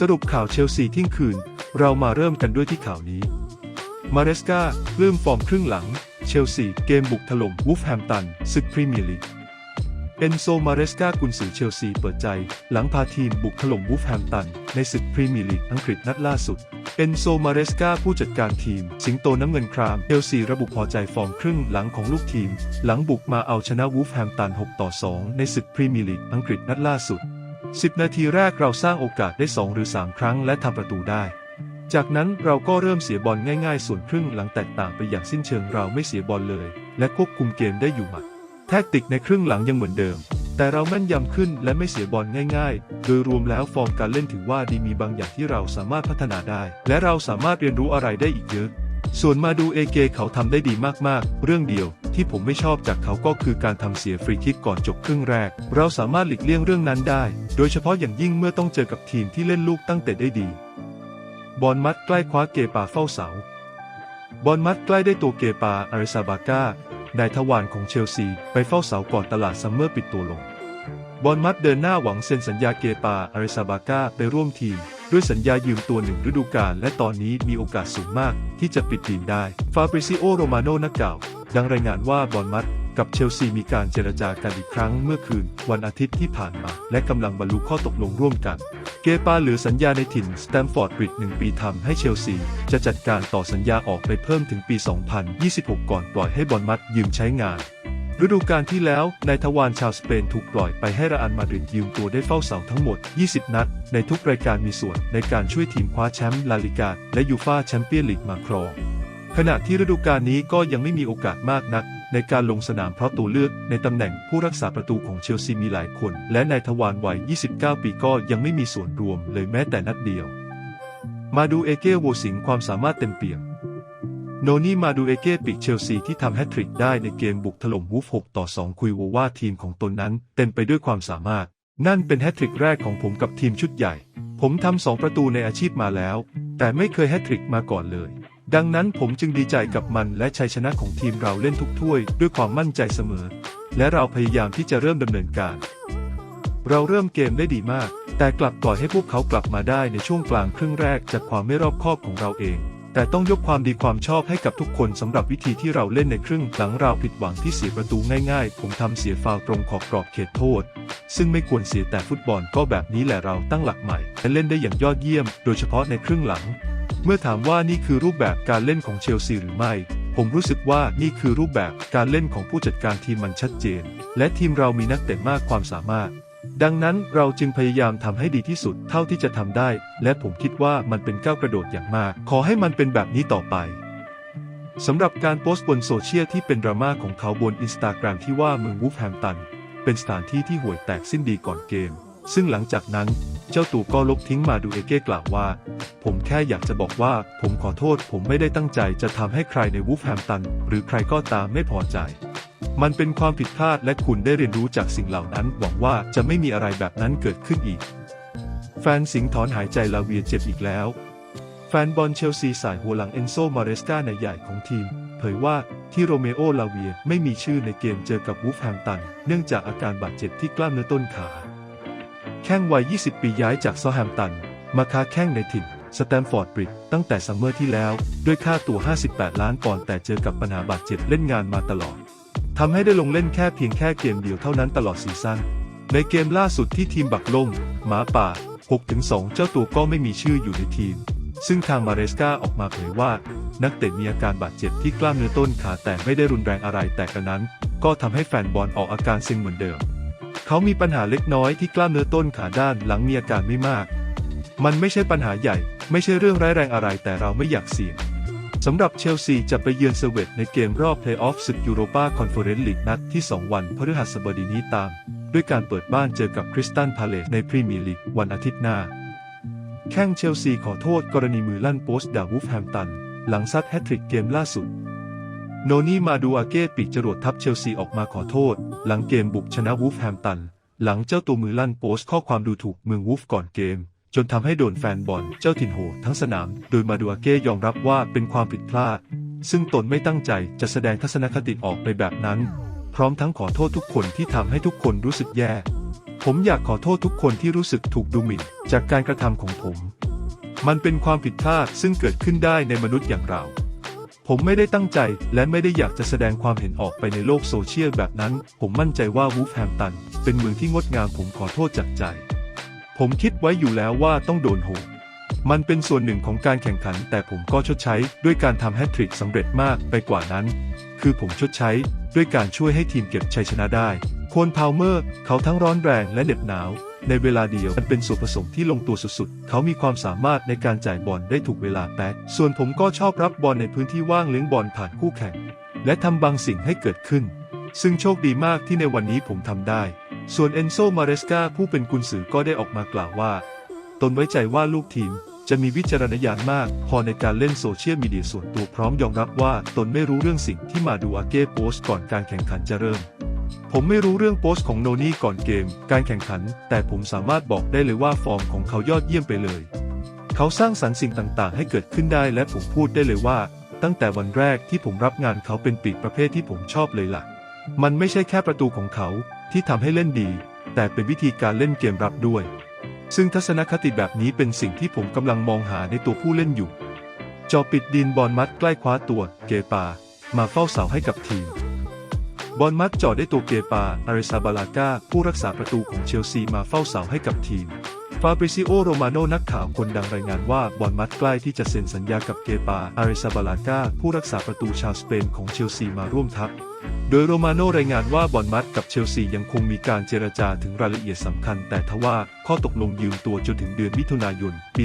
สรุปข่าวเชลซีทิ้งคืน เรามาเริ่มกันด้วยที่ข่าวนี้ มาเรสกาเริ่มฟอร์มครึ่งหลัง เชลซีเกมบุกถล่มวูฟแฮมตันศึกพรีเมียร์ลีกเอนโซมาเรสกากุนซือเชลซีเปิดใจ หลังพาทีมบุกถล่มวูฟแฮมตัน ในศึกพรีเมียร์ลีกอังกฤษนัดล่าสุด เอนโซมาเรสกาผู้จัดการทีม สิงโตน้ำเงินครามเชลซีระบุพอใจฟอร์มครึ่งหลังของลูกทีม หลังบุกมาเอาชนะวูฟแฮมตัน 6 ต่อ 2 ในศึกพรีเมียร์ลีกอังกฤษนัดล่าสุด 10 นาทีแรกเราสร้างโอกาสได้ 2 หรือ 3 ครั้งและทำประตูได้ จากนั้นเราก็เริ่มเสียบอลง่ายๆ ส่วนครึ่งหลังแตกต่างไปอย่างสิ้นเชิงเราไม่เสียบอลเลย และควบคุมเกมได้อยู่หมัด แทคติกในครึ่งหลังยังเหมือนเดิม แต่เราแม่นยำขึ้นและไม่เสียบอลง่ายๆ โดยรวมแล้วฟอร์มการเล่นถือว่าดีมีบางอย่างที่เราสามารถพัฒนาได้ และเราสามารถเรียนรู้อะไรได้อีกเยอะ ส่วนมาดูเอเกเขาทำได้ดีมากๆ เรื่องเดียวที่ผมไม่ชอบจากเขาก็คือการทำเสียฟรีคิกก่อนจบครึ่งแรก เราสามารถหลีกเลี่ยงเรื่องนั้นได้ โดยเฉพาะอย่างยิ่งเมื่อต้องเจอกับทีมที่เล่นลูกตั้งแต่ได้ดี บอลมัดใกล้คว้าเกปาเฝ้าเสา บอลมัดใกล้ได้ตัวเกปาอาริซาบาก้านายทวารของเชลซี ไปเฝ้าเสาก่อนตลาดซัมเมอร์ปิดตัวลง บอลมัดเดินหน้าหวังเซ็นสัญญาเกปาอาริซาบาก้าไปร่วมทีม ด้วยสัญญายืมตัวหนึ่งฤดูกาลและตอนนี้มีโอกาสสูงมากที่จะปิดทีมได้ ฟาบริซิโอโรมาโนนักกล่าวดังรายงานว่าบอลมัดกับเชลซีมีการเจรจากันอีกครั้งเมื่อคืน วันอาทิตย์ที่ผ่านมา และกำลังบรรลุข้อตกลงร่วมกัน เกปาเหลือสัญญาในถิ่นสแตมฟอร์ดบริดจ์หนึ่งปีทำให้เชลซี จะจัดการต่อสัญญาออกไปเพิ่มถึงปี 2026 ก่อนปล่อยให้บอลมัดยืมใช้งาน ฤดูกาลที่แล้ว นายทวารชาวสเปนถูกปล่อยไปให้ระอันมาดริดยืมตัวได้เฝ้าเสาทั้งหมด 20 นัด ในทุกรายการมีส่วนในการช่วยทีมคว้าแชมป์ลาลิกาและยูฟาแชมเปี้ยนลีกมาครองขณะที่ฤดูกาลนี้ก็ยังไม่มีโอกาสมากนัก ในการลงสนามเพราะตัวเลือกในตำแหน่งผู้รักษาประตูของเชลซีมีหลายคน และนายทวารวัย 29 ปีก็ยังไม่มีส่วนรวมเลยแม้แต่นัดเดียว มาดูเอเก้โวสิงความสามารถเต็มเปี่ยมโนนี่มาดูเอเก้ปีกเชลซีที่ทำแฮตทริกได้ในเกมบุกถล่มวูฟ6ต่อ 2 คุยวว่าทีมของตนนั้นเต็มไปด้วยความสามารถ นั่นเป็นแฮตทริกแรกของผมกับทีมชุดใหญ่ ผมทำสองประตูในอาชีพมาแล้ว แต่ไม่เคยแฮตทริกมาก่อนเลย ดังนั้นผมจึงดีใจกับมันและชัยชนะของทีมเราเล่นทุกถ้วยด้วยความมั่นใจเสมอ และเราพยายามที่จะเริ่มดำเนินการ เราเริ่มเกมได้ดีมาก แต่กลับปล่อยให้พวกเขากลับมาได้ในช่วงกลางครึ่งแรกจากความไม่รอบคอบของเราเอง แต่ต้องยกความดีความชอบให้กับทุกคนสำหรับวิธีที่เราเล่นในครึ่งหลังเราผิดหวังที่เสียประตูง่ายๆ ผมทำเสียฟาวล์ตรงขอบกรอบเขตโทษ ซึ่งไม่ควรเสียแต่ฟุตบอลก็แบบนี้แหละเราตั้งหลักใหม่และเล่นได้อย่างยอดเยี่ยม โดยเฉพาะในครึ่งหลัง เมื่อถามว่านี่คือรูปแบบการเล่นของเชลซีหรือไม่ ผมรู้สึกว่านี่คือรูปแบบการเล่นของผู้จัดการทีมมันชัดเจน และทีมเรามีนักเตะมากความสามารถ ดังนั้นเราจึงพยายามทำให้ดีที่สุดเท่าที่จะทำได้ และผมคิดว่ามันเป็นก้าวกระโดดอย่างมาก ขอให้มันเป็นแบบนี้ต่อไปสำหรับการโพสต์บนโซเชียลที่เป็นดราม่าของเขาบนอินสตาแกรมที่ว่าเมืองวูฟแฮมตัน เป็นสถานที่ที่ห่วยแตกสิ้นดีก่อนเกม ซึ่งหลังจากนั้น เจ้าตัวก็ลบทิ้งมาดูเอเก้กล่าวว่า ผมแค่อยากจะบอกว่า ผมขอโทษ ผมไม่ได้ตั้งใจจะทำให้ใครในวูฟแฮมตัน หรือใครก็ตามไม่พอใจ มันเป็นความผิดพลาดและคุณได้เรียนรู้จากสิ่งเหล่านั้น หวังว่าจะไม่มีอะไรแบบนั้นเกิดขึ้นอีก แฟนสิงห์ถอนหายใจลาเวียเจ็บอีกแล้ว แฟนบอลเชลซีสายหัวหลังเอนโซมาเรสกาในใหญ่ของทีม เผยว่าที่โรเมโอลาเวียไม่มีชื่อในเกมเจอกับวูฟแฮมตัน เนื่องจากอาการบาดเจ็บที่กล้ามเนื้อต้นขา แข้งวัย 20 ปีย้ายจากซอแฮมตัน มาค้าแข้งในถิ่น สแตมฟอร์ดบริดจ์ตั้งแต่ซัมเมอร์ที่แล้ว ด้วยค่าตัว 58 ล้านปอนด์แต่เจอกับปัญหาบาดเจ็บเล่นงานมาตลอดทำให้ได้ลงเล่นแค่เพียงแค่เกมเดียวเท่านั้นตลอดซีซั่นในเกมล่าสุดที่ทีมบักล่มหมาป่า 6-2 เจ้าตัวก็ไม่มีชื่ออยู่ในทีม ซึ่งทางมาเรสกาออกมาเผยว่า นักเตะมีอาการบาดเจ็บที่กล้ามเนื้อต้นขาแต่ไม่ได้รุนแรงอะไรแต่กระนั้น ก็ทำให้แฟนบอลออกอาการเซ็งเหมือนเดิม เขามีปัญหาเล็กน้อยที่กล้ามเนื้อต้นขาด้านหลังมีอาการไม่มาก มันไม่ใช่ปัญหาใหญ่ ไม่ใช่เรื่องร้ายแรงอะไรแต่เราไม่อยากเสี่ยงสำหรับเชลซีจะไปเยือนเซเวตในเกมรอบเพลย์ออฟศึกยูโรปาคอนเฟอเรนซ์ลีกนัดที่ 2 วันพฤหัสบดีนี้ตาม ด้วยการเปิดบ้านเจอกับคริสตันพาเลสในพรีเมียร์ลีกวันอาทิตย์หน้า แข้งเชลซีขอโทษกรณีมือลั่นโพสต์ดาวูฟแฮมตัน หลังซัดแฮตทริกเกมล่าสุด โนนี่มาดูอาเก้ปีกจรวดทัพเชลซีออกมาขอโทษ หลังเกมบุกชนะวูฟแฮมตัน หลังเจ้าตัวมือลั่นโพสต์ข้อความดูถูกเมืองวูฟก่อนเกม จนทำให้โดนแฟนบอลเจ้าถิ่นโหทั้งสนาม โดยมาดูอาเก้ยอมรับว่าเป็นความผิดพลาด ซึ่งตนไม่ตั้งใจจะแสดงทัศนคติออกไปแบบนั้น พร้อมทั้งขอโทษทุกคนที่ทำให้ทุกคนรู้สึกแย่ ผมอยากขอโทษทุกคนที่รู้สึกถูกดูหมิ่น จากการกระทำของผม มันเป็นความผิดพลาดซึ่งเกิดขึ้นได้ในมนุษย์อย่างเรา ผมไม่ได้ตั้งใจและไม่ได้อยากจะแสดงความเห็นออกไปในโลกโซเชียลแบบนั้น ผมมั่นใจว่าวูฟแฮมตันเป็นเมืองที่งดงามผมขอโทษจากใจ ผมคิดไว้อยู่แล้วว่าต้องโดนโหมันเป็นส่วนหนึ่งของการแข่งขัน แต่ผมก็ชดใช้ด้วยการทำแฮตทริกสำเร็จมากไปกว่านั้น คือผมชดใช้ด้วยการช่วยให้ทีมเก็บชัยชนะได้ โคนพาวเมอร์ เขาทั้งร้อนแรงและเหน็บหนาว ในเวลาเดียวมันเป็นส่วนผสมที่ลงตัวสุดๆ เขามีความสามารถในการจ่ายบอลได้ถูกเวลาแป๊กส่วนผมก็ชอบรับบอลในพื้นที่ว่างเลี้ยงบอลผ่านคู่แข่ง และทำบางสิ่งให้เกิดขึ้น ซึ่งโชคดีมากที่ในวันนี้ผมทำได้ ส่วนเอนโซมาเรสกาผู้เป็นกุนซือก็ได้ออกมากล่าวว่า ตนไว้ใจว่าลูกทีมจะมีวิจารณญาณมาก พอในการเล่นโซเชียลมีเดียส่วนตัวพร้อมยอมรับว่า ตนไม่รู้เรื่องสิ่งที่มาดูอาเก้โพสต์ก่อนการแข่งขันจะเริ่ม ผมไม่รู้เรื่องโพสต์ของโนนี่ก่อนเกม การแข่งขัน แต่ผมสามารถบอกได้เลยว่าฟอร์มของเขายอดเยี่ยมไปเลย เขาสร้างสรรค์สิ่งต่างๆ ให้เกิดขึ้นได้และผมพูดได้เลยว่า ตั้งแต่วันแรกที่ผมรับงานเขาเป็นปีกประเภทที่ผมชอบเลยล่ะ มันไม่ใช่แค่ประตูของเขาที่ทำให้เล่นดี แต่เป็นวิธีการเล่นเกมรับด้วย ซึ่งทัศนคติแบบนี้เป็นสิ่งที่ผมกำลังมองหาในตัวผู้เล่นอยู่จอปิดดินบอลมัดใกล้คว้าตัว เกปา มาเฝ้าเสาให้กับทีม บอลมักจ่อได้ตัวเกปาอาริซาบาลากาผู้รักษาประตูของเชลซีมาเฝ้าเสาให้กับทีม ฟาบริซิโอ โรมาโนนักข่าวคนดังรายงานว่าบอลมัดใกล้ที่จะเซ็นสัญญากับเกปาอาริซาบาลากาผู้รักษาประตูชาวสเปนของเชลซีมาร่วมทัพ โดยโรมาโนรายงานว่าบอลมัดกับเชลซียังคงมีการเจรจาถึงรายละเอียดสำคัญ แต่ทว่าข้อตกลงยืมตัวจนถึงเดือนมิถุนายน ปี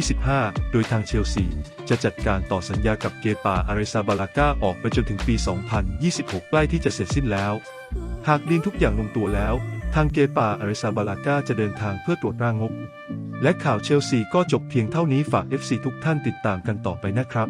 2025 โดยทางเชลซี จะจัดการต่อสัญญากับเกปาอาริซาบาลากาออกไปจนถึงปี 2026 ใกล้ที่จะเสร็จสิ้นแล้ว หากดีนทุกอย่างลงตัวแล้ว ทางเกปาอาริซาบาลากาจะเดินทางเพื่อตรวจร่างงบ และข่าวเชลซีก็จบเพียงเท่านี้ฝาก FC ทุกท่านติดตามกันต่อไปนะครับ